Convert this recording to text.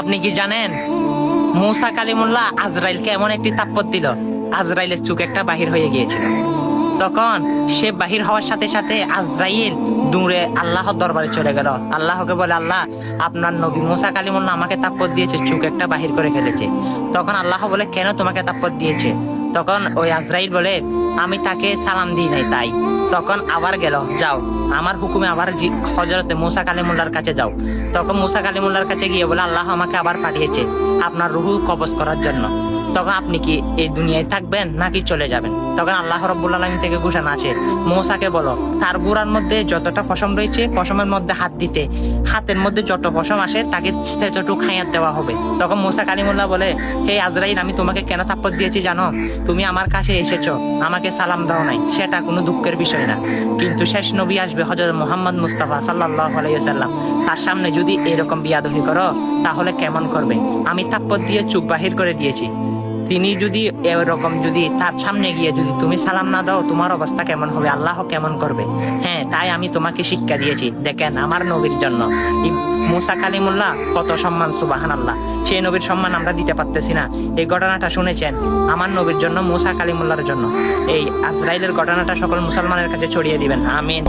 আপনি কি জানেন? মৌসা কালিমুল্লাহ আজরাইলকে এমন একটি তাপ্পত দিল, আজরাইলের চুক একটা বাহির হয়ে গিয়েছিল। তখন সে বাহির হওয়ার সাথে সাথে আজরাইল দূরে আল্লাহর দরবারে চলে গেল। আল্লাহকে বলে, আল্লাহ, আপনার নবী মুসা কালিমুল্লাহ আমাকে তাপ্পত দিয়েছে, চুক একটা বাহির করে ফেলেছে। তখন আল্লাহ বলে, কেন তোমাকে তাপ্পত দিয়েছে? তখন ওই আজরাইল বলে, আমি তাকে সালাম দিই নাই, তাই। তখন আবার গেল, যাও, আমার হুকুমে আবার হজরতে মুসা কালিমুল্লার কাছে যাও। তখন মুসা কালিমুল্লার কাছে গিয়ে বলে, আল্লাহ আমাকে আবার পাঠিয়েছে আপনার রুহু কবজ করার জন্য। তখন আপনি কি এই দুনিয়ায় থাকবেন নাকি চলে যাবেন? তখন আল্লাহ রব্বুল আলমী থেকে ঘোষণা আছে, মৌসাকে বলো, তার গুড়ার মধ্যে যতটা পশম রয়েছে, পশমের মধ্যে হাত দিতে। হাতের মধ্যে যত পশম আসে, তাকে সেতটুকু খাইয়াত দেওয়া হবে। তখন মুসা কালিমুল্লাহ বলে, হে আজরাইল, আমি তোমাকে কেন থাপ্পর দিয়েছি জানো? তুমি আমার কাছে এসেছ, আমাকে সালাম দাও নাই, সেটা কোনো দুঃখের বিষয় না। কিন্তু শেষ নবী আসবে হজরত মোহাম্মদ মুস্তাফা সাল্লাহ আলাইসাল্লাম তার সামনে যদি এরকম বিয়াদহি করো, তাহলে কেমন করবে? আমি থাপ্পর দিয়ে চুপ বাহির করে দিয়েছি। তিনি যদি এরকম যদি তার সামনে গিয়ে যদি তুমি সালাম না দাও, তোমার অবস্থা কেমন হবে? আল্লাহ কেমন করবে? হ্যাঁ তাই আমি তোমাকে শিক্ষা দিয়েছি। দেখেন, আমার নবীর জন্য। মুসা কালিমুল্লাহ, কত সম্মান সুবাহান আল্লাহ সেই নবীর সম্মান আমরা দিতে পারতেছি না। এই ঘটনাটা শুনেছেন? আমার নবীর জন্য, মুসা কালিমুল্লাহর জন্য। এই আজরাইলের ঘটনাটা সকল মুসলমানের কাছে ছড়িয়ে দিবেন। আমিন।